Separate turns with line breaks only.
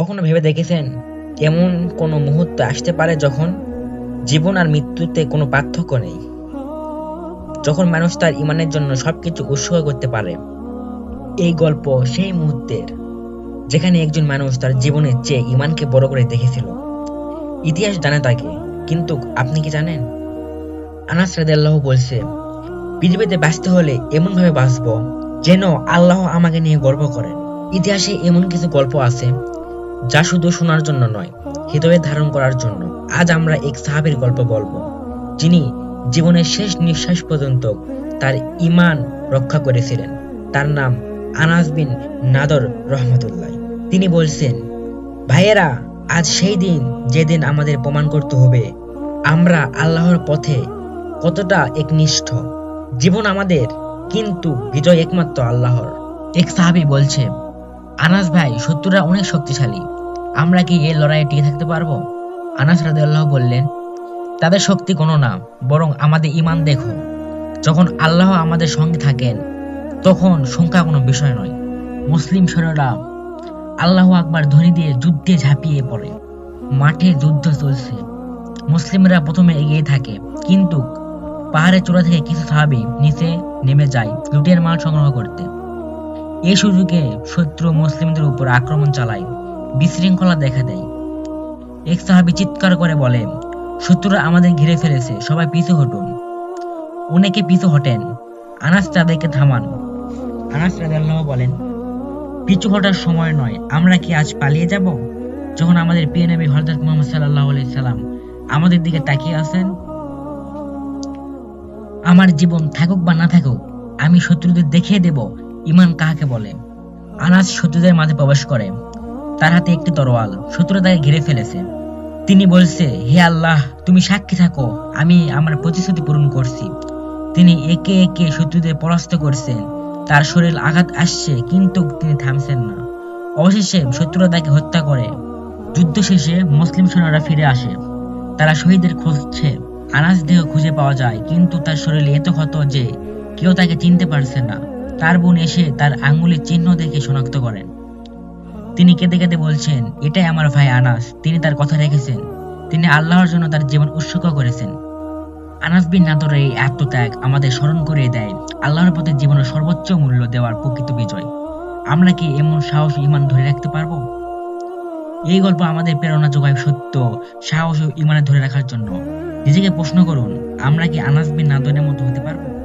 কখনো ভেবে দেখেছেন এমন কোনো মুহূর্ত আসতে পারে যখন জীবন আর মৃত্যুতে কোনো পার্থক্য নেই? যখন মানুষ তার ইমানের জন্য সবকিছু উৎসর্গ করতে পারে। এই গল্প সেই মুহূর্তের, যেখানে একজন মানুষ তার জীবনের চেয়ে ইমানকে বড় করে দেখেছিল। ইতিহাস জানে তাকে, কিন্তু আপনি কি জানেন? আনাস রাদিয়াল্লাহু বলছে, পৃথিবীতে বাঁচতে হলে এমন ভাবে বাঁচবো, যেন আল্লাহ আমাকে নিয়ে গর্ব করেন। ইতিহাসে এমন কিছু গল্প আছে যা শুধু শোনার জন্য নয়, হৃদয়ে ধারণ করার জন্য আজ আমরা এক সাহাবের গল্প বলব, যিনি জীবনের শেষ নিঃশ্বাস পর্যন্ত তার ইমান রক্ষা করেছিলেন। তার নাম আনাস বিন নাদর রহমতুল্লাহ। তিনি বলছেন, ভাইয়েরা, আজ সেই দিন যেদিন আমাদের প্রমাণ করতে হবে, আমরা আল্লাহর পথে কতটা একনিষ্ঠ। জীবন আমাদের কিন্তু বিজয় একমাত্র আল্লাহর। এক সাহাবি বলছে আনাস ভাই, শত্রুরা অনেক শক্তিশালী। আমরা কি এই লড়াইয়ে টিকে থাকতে পারব? আনাস রাদিয়াল্লাহু বললেন, তাদের শক্তি কোনো না, বরং আমাদের ইমান দেখো। যখন আল্লাহ আমাদের সঙ্গে থাকেন, তখন সংখ্যা কোনো বিষয় নয়। মুসলিম সৈন্যরা আল্লাহ আকবার ধ্বনি দিয়ে যুদ্ধে ঝাঁপিয়ে পড়ে। মাঠে যুদ্ধ চলছে। মুসলিমরা প্রথমে এগিয়ে থাকে, কিন্তু পাহাড়ের চূড়া থেকে কিছু সাহাবি নিচে নেমে যায়, লুটের মাল সংগ্রহ করতে। এই সুযোগে শত্রু মুসলিমদের উপর আক্রমণ চালায়, বিশৃঙ্খলা দেখা দেয়। এক সাহাবি চিৎকার করে বলে, শত্রুরা আমাদের ঘিরে ফেলেছে, সবাই পিছু হটুন। অনেকে পিছু হটেন, আনাস তাদেরকে থামান। আনাস রাদিয়াল্লাহু বলেন, পিছু হটার সময় নয়, আমরা কি আজ পালিয়ে যাব? যখন আমাদের প্রিয় নবী হযরত মুহাম্মদ আলাইহি সাল্লাম আমাদের দিকে তাকিয়ে আছেন, আমার জীবন থাকুক বা না থাকুক, আমি শত্রুদের দেখিয়ে দেব ইমান কাহাকে বলে? আনাস শত্রুদের মাঝে প্রবেশ করে। তার হাতে একটি তরোয়াল শত্রুরা তাকে ঘিরে ফেলেছে। তিনি বলছে, হে আল্লাহ, তুমি সাক্ষী থাকো, আমি আমার প্রতিশ্রুতি পূরণ করছি। তিনি একে একে শত্রুদের পরাস্ত করছেন। তার শরীর আঘাত আসছে, কিন্তু তিনি থামছেন না। অবশেষে শত্রুরা তাকে হত্যা করে। যুদ্ধ শেষে মুসলিম সৈন্যরা ফিরে আসে। তারা শহীদের খুঁজছে আনাস দেহ খুঁজে পাওয়া যায়, কিন্তু তার শরীরে এত ক্ষত যে কেউ তাকে চিনতে পারছে না। তার বোন এসে তার আঙ্গুলির চিহ্ন দেখে শনাক্ত করেন। তিনি কেঁদে কেঁদে বলছেন, এটাই আমার ভাই আনাস। তিনি তার কথা রেখেছেন। তিনি আল্লাহর জন্য তার জীবন উৎসর্গ করেছেন। আনাস বিন নাদরের এই আত্মত্যাগ আমাদের স্মরণ করিয়ে দেয়। আল্লাহর পথে জীবনের সর্বোচ্চ মূল্য দেওয়ার প্রকৃত বিজয়। আমরা কি এমন সাহস ইমান ধরে রাখতে পারব? এই গল্প আমাদের প্রেরণা যোগায় সত্য, সাহস ও ইমানে ধরে রাখার জন্য। নিজেকে প্রশ্ন করুন, আমরা কি আনাস বিন নাদরের মতো হতে পারব?